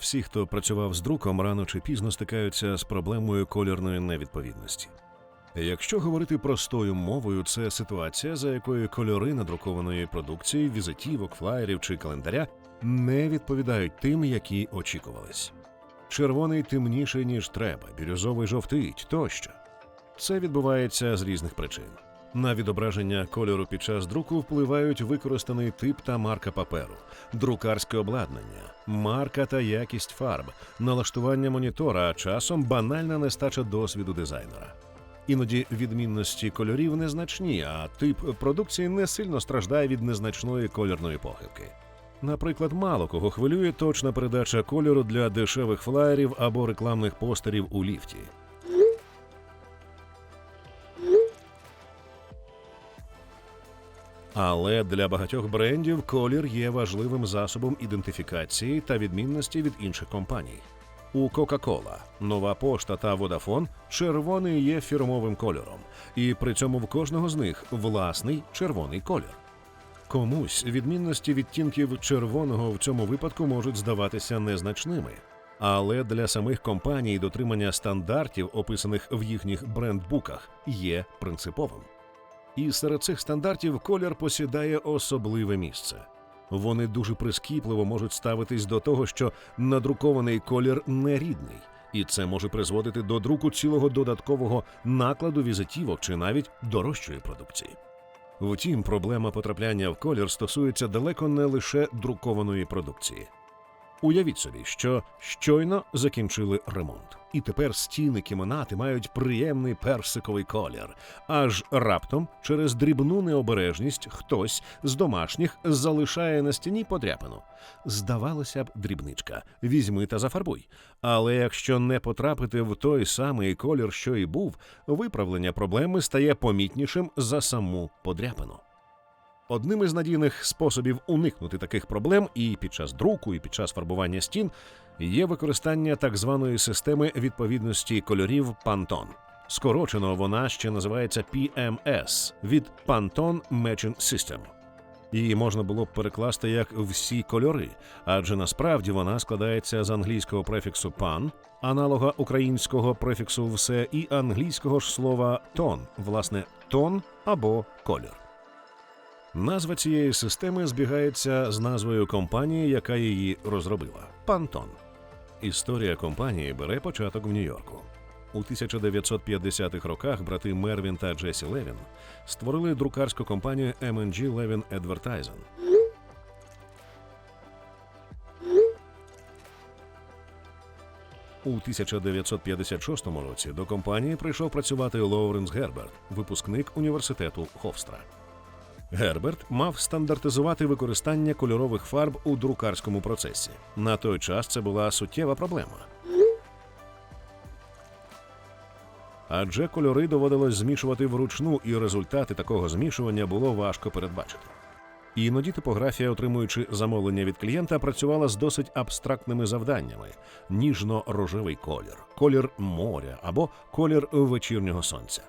Всі, хто працював з друком, рано чи пізно стикаються з проблемою кольорної невідповідності. Якщо говорити простою мовою, це ситуація, за якою кольори надрукованої продукції, візитівок, флаєрів чи календаря не відповідають тим, які очікувались. Червоний темніший, ніж треба, бірюзовий жовтить тощо. Це відбувається з різних причин. На відображення кольору під час друку впливають використаний тип та марка паперу, друкарське обладнання, марка та якість фарб, налаштування монітора, а часом банальна нестача досвіду дизайнера. Іноді відмінності кольорів незначні, а тип продукції не сильно страждає від незначної кольорної похибки. Наприклад, мало кого хвилює точна передача кольору для дешевих флаєрів або рекламних постерів у ліфті. Але для багатьох брендів колір є важливим засобом ідентифікації та відмінності від інших компаній. У Coca-Cola, Нова Пошта та Vodafone червоний є фірмовим кольором, і при цьому в кожного з них власний червоний колір. Комусь відмінності відтінків червоного в цьому випадку можуть здаватися незначними, але для самих компаній дотримання стандартів, описаних в їхніх брендбуках, є принциповим. І серед цих стандартів колір посідає особливе місце. Вони дуже прискіпливо можуть ставитись до того, що надрукований колір нерідний, і це може призводити до друку цілого додаткового накладу візитівок чи навіть дорожчої продукції. Втім, проблема потрапляння в колір стосується далеко не лише друкованої продукції. Уявіть собі, що щойно закінчили ремонт, і тепер стіни кімнати мають приємний персиковий колір. Аж раптом, через дрібну необережність, хтось з домашніх залишає на стіні подряпину. Здавалося б, дрібничка, візьми та зафарбуй. Але якщо не потрапити в той самий колір, що і був, виправлення проблеми стає помітнішим за саму подряпину. Одним із надійних способів уникнути таких проблем і під час друку, і під час фарбування стін є використання так званої системи відповідності кольорів Pantone. Скорочено вона ще називається PMS від Pantone Matching System. Її можна було б перекласти як всі кольори, адже насправді вона складається з англійського префіксу пан, аналога українського префіксу все і англійського ж слова тон, власне, тон або колір. Назва цієї системи збігається з назвою компанії, яка її розробила Pantone. Історія компанії бере початок в Нью-Йорку. У 1950-х роках брати Мервін та Джесі Левін створили друкарську компанію M&G Levin Advertising. У 1956 році до компанії прийшов працювати Лоуренс Герберт, випускник університету Ховстра. Герберт мав стандартизувати використання кольорових фарб у друкарському процесі. На той час це була суттєва проблема. Адже кольори доводилось змішувати вручну, і результати такого змішування було важко передбачити. Іноді типографія, отримуючи замовлення від клієнта, працювала з досить абстрактними завданнями: ніжно-рожевий колір, колір моря або колір вечірнього сонця.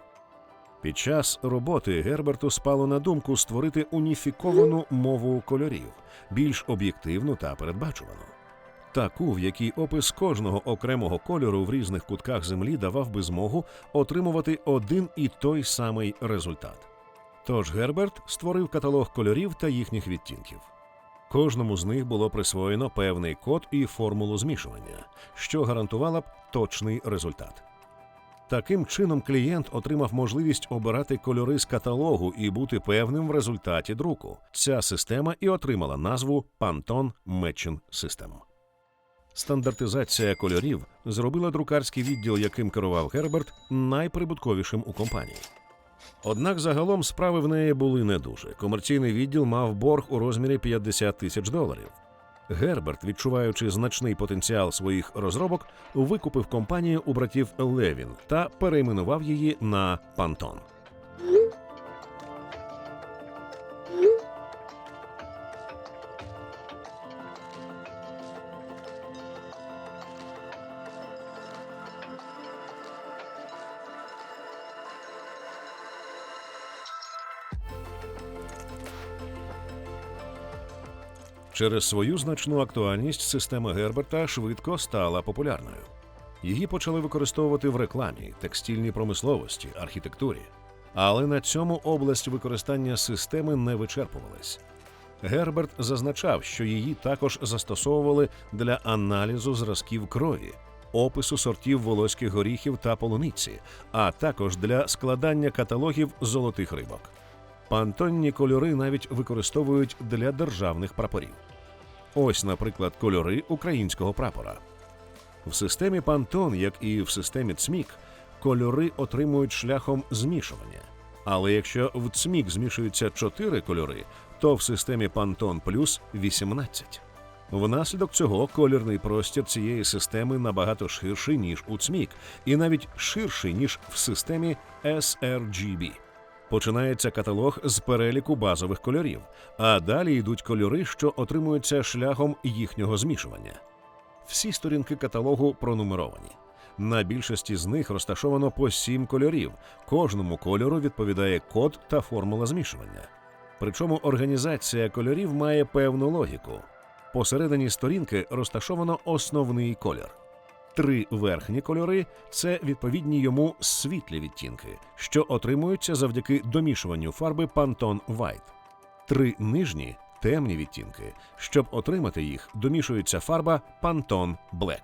Під час роботи Герберту спало на думку створити уніфіковану мову кольорів, більш об'єктивну та передбачувану. Таку, в якій опис кожного окремого кольору в різних кутках землі давав би змогу отримувати один і той самий результат. Тож Герберт створив каталог кольорів та їхніх відтінків. Кожному з них було присвоєно певний код і формулу змішування, що гарантувала б точний результат. Таким чином, клієнт отримав можливість обирати кольори з каталогу і бути певним в результаті друку. Ця система і отримала назву Pantone Matching System. Стандартизація кольорів зробила друкарський відділ, яким керував Герберт, найприбутковішим у компанії. Однак загалом справи в неї були не дуже. Комерційний відділ мав борг у розмірі 50 тисяч доларів. Герберт, відчуваючи значний потенціал своїх розробок, викупив компанію у братів Левін та перейменував її на Пантон. Через свою значну актуальність система Герберта швидко стала популярною. Її почали використовувати в рекламі, текстильній промисловості, архітектурі. Але на цьому область використання системи не вичерпувалась. Герберт зазначав, що її також застосовували для аналізу зразків крові, опису сортів волоських горіхів та полуниці, а також для складання каталогів золотих рибок. Пантонні кольори навіть використовують для державних прапорів. Ось, наприклад, кольори українського прапора. В системі Пантон, як і в системі ЦМІК, кольори отримують шляхом змішування. Але якщо в ЦМІК змішуються 4 кольори, то в системі Pantone Plus 18. Внаслідок цього колірний простір цієї системи набагато ширший, ніж у ЦМІК, і навіть ширший, ніж в системі sRGB. Починається каталог з переліку базових кольорів, а далі йдуть кольори, що отримуються шляхом їхнього змішування. Всі сторінки каталогу пронумеровані. На більшості з них розташовано по сім кольорів. Кожному кольору відповідає код та формула змішування. Причому організація кольорів має певну логіку. Посередині сторінки розташовано основний колір. Три верхні кольори це відповідні йому світлі відтінки, що отримуються завдяки домішуванню фарби Pantone White. Три нижні темні відтінки. Щоб отримати їх, домішується фарба Pantone Black.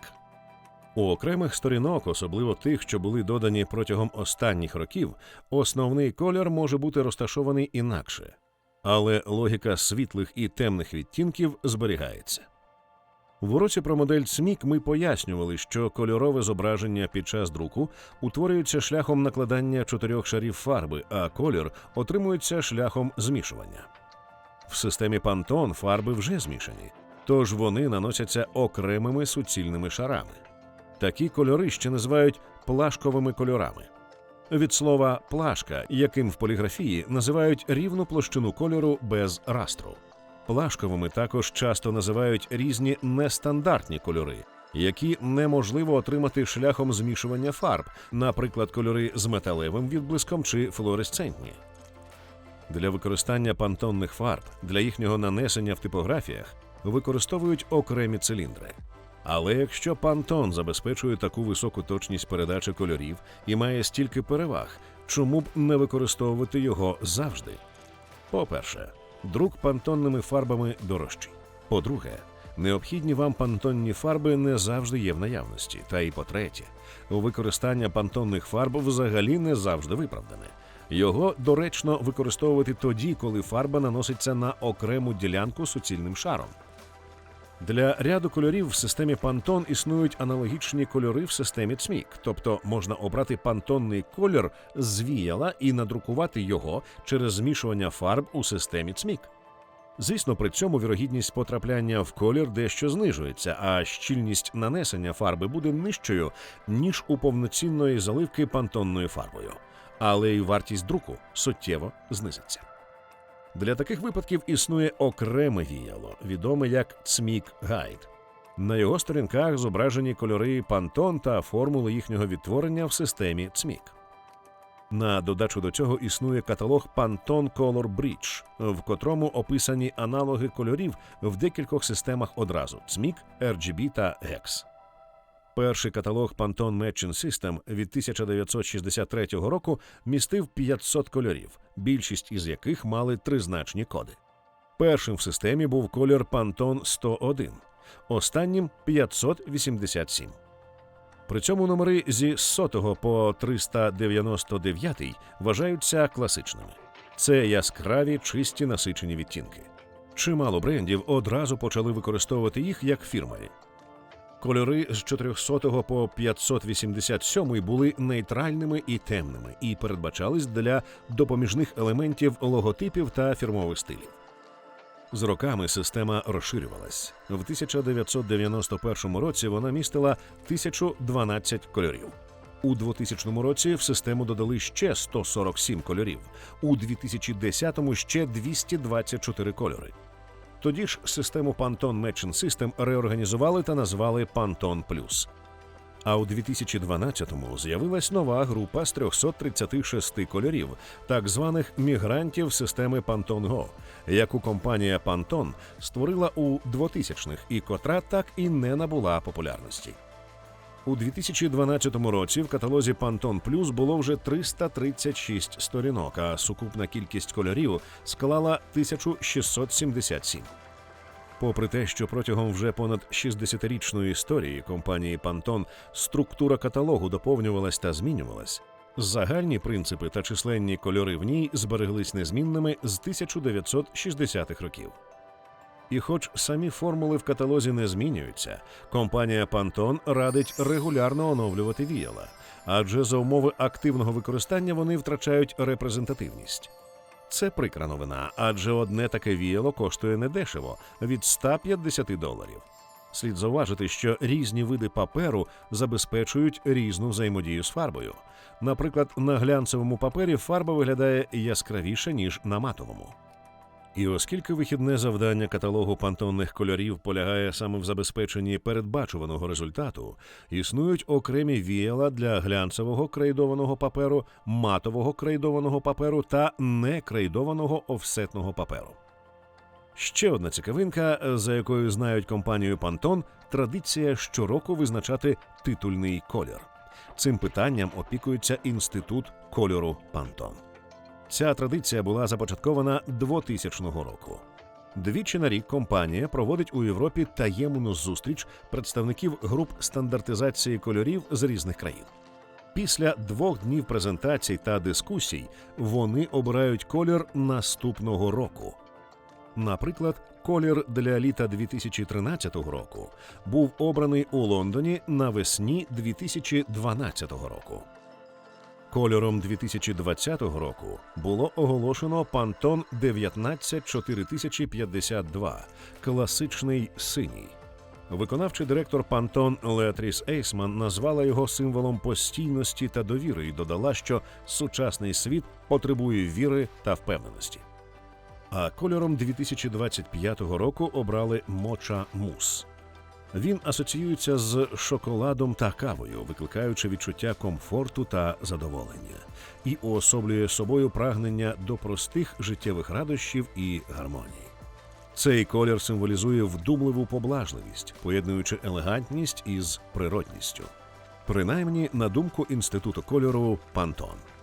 У окремих сторінок, особливо тих, що були додані протягом останніх років, основний колір може бути розташований інакше, але логіка світлих і темних відтінків зберігається. В уроці про модель ЦМІК ми пояснювали, що кольорове зображення під час друку утворюється шляхом накладання чотирьох шарів фарби, а колір отримується шляхом змішування. В системі Pantone фарби вже змішані, тож вони наносяться окремими суцільними шарами. Такі кольори ще називають плашковими кольорами. Від слова плашка, яким в поліграфії називають рівну площину кольору без растру. Плашковими також часто називають різні нестандартні кольори, які неможливо отримати шляхом змішування фарб, наприклад, кольори з металевим відблиском чи флуоресцентні. Для використання пантонних фарб для їхнього нанесення в типографіях використовують окремі циліндри. Але якщо Pantone забезпечує таку високу точність передачі кольорів і має стільки переваг, чому б не використовувати його завжди? По-перше, друк пантонними фарбами дорожчий. По-друге, необхідні вам пантонні фарби не завжди є в наявності. Та і по-третє, використання пантонних фарб взагалі не завжди виправдане. Його доречно використовувати тоді, коли фарба наноситься на окрему ділянку суцільним шаром. Для ряду кольорів в системі Pantone існують аналогічні кольори в системі ЦМІК, тобто можна обрати пантонний колір з віяла і надрукувати його через змішування фарб у системі ЦМІК. Звісно, при цьому вірогідність потрапляння в колір дещо знижується, а щільність нанесення фарби буде нижчою, ніж у повноцінної заливки пантонною фарбою, але й вартість друку суттєво знизиться. Для таких випадків існує окреме віяло, відоме як Цмік Гайд. На його сторінках зображені кольори Pantone та формули їхнього відтворення в системі Цмік. На додачу до цього існує каталог Pantone Color Bridge, в котрому описані аналоги кольорів в декількох системах одразу: Цмік, RGB та GEX. Перший каталог Pantone Matching System від 1963 року містив 500 кольорів, більшість із яких мали тризначні коди. Першим в системі був колір Pantone 101, останнім 587. При цьому номери зі 100 по 399 вважаються класичними. Це яскраві, чисті насичені відтінки. Чимало брендів одразу почали використовувати їх як фірмові. Кольори з 400 по 587 були нейтральними і темними і передбачались для допоміжних елементів логотипів та фірмових стилів. З роками система розширювалась. В 1991 році вона містила 1012 кольорів. У 2000 році в систему додали ще 147 кольорів, у 2010 ще 224 кольори. Тоді ж систему Pantone Matching System реорганізували та назвали Pantone Plus. А у 2012-му з'явилась нова група з 336 кольорів, так званих мігрантів системи Pantone Go, яку компанія Pantone створила у 2000-х і котра так і не набула популярності. У 2012 році в каталозі Pantone Plus було вже 336 сторінок, а сукупна кількість кольорів склала 1677. Попри те, що протягом вже понад 60-річної історії компанії Pantone структура каталогу доповнювалась та змінювалась, загальні принципи та численні кольори в ній збереглись незмінними з 1960-х років. І хоч самі формули в каталозі не змінюються, компанія Pantone радить регулярно оновлювати віяла, адже за умови активного використання вони втрачають репрезентативність. Це прикра новина, адже одне таке віяло коштує недешево від 150 доларів. Слід зауважити, що різні види паперу забезпечують різну взаємодію з фарбою. Наприклад, на глянцевому папері фарба виглядає яскравіше, ніж на матовому. І оскільки вихідне завдання каталогу пантонних кольорів полягає саме в забезпеченні передбачуваного результату, існують окремі віяла для глянцевого крейдованого паперу, матового крейдованого паперу та некрейдованого офсетного паперу. Ще одна цікавинка, за якою знають компанію Pantone, традиція щороку визначати титульний колір. Цим питанням опікується інститут кольору Pantone. Ця традиція була започаткована 2000 року. Двічі на рік компанія проводить у Європі таємну зустріч представників груп стандартизації кольорів з різних країн. Після двох днів презентацій та дискусій вони обирають колір наступного року. Наприклад, колір для літа 2013 року був обраний у Лондоні навесні 2012 року. Кольором 2020 року було оголошено Pantone 194052 класичний синій. Виконавчий директор Pantone Леатріс Ейсман назвала його символом постійності та довіри і додала, що сучасний світ потребує віри та впевненості. А кольором 2025 року обрали Моча Мус. Він асоціюється з шоколадом та кавою, викликаючи відчуття комфорту та задоволення, і уособлює собою прагнення до простих життєвих радощів і гармонії. Цей колір символізує вдумливу поблажливість, поєднуючи елегантність із природністю. Принаймні, на думку інституту кольору Pantone.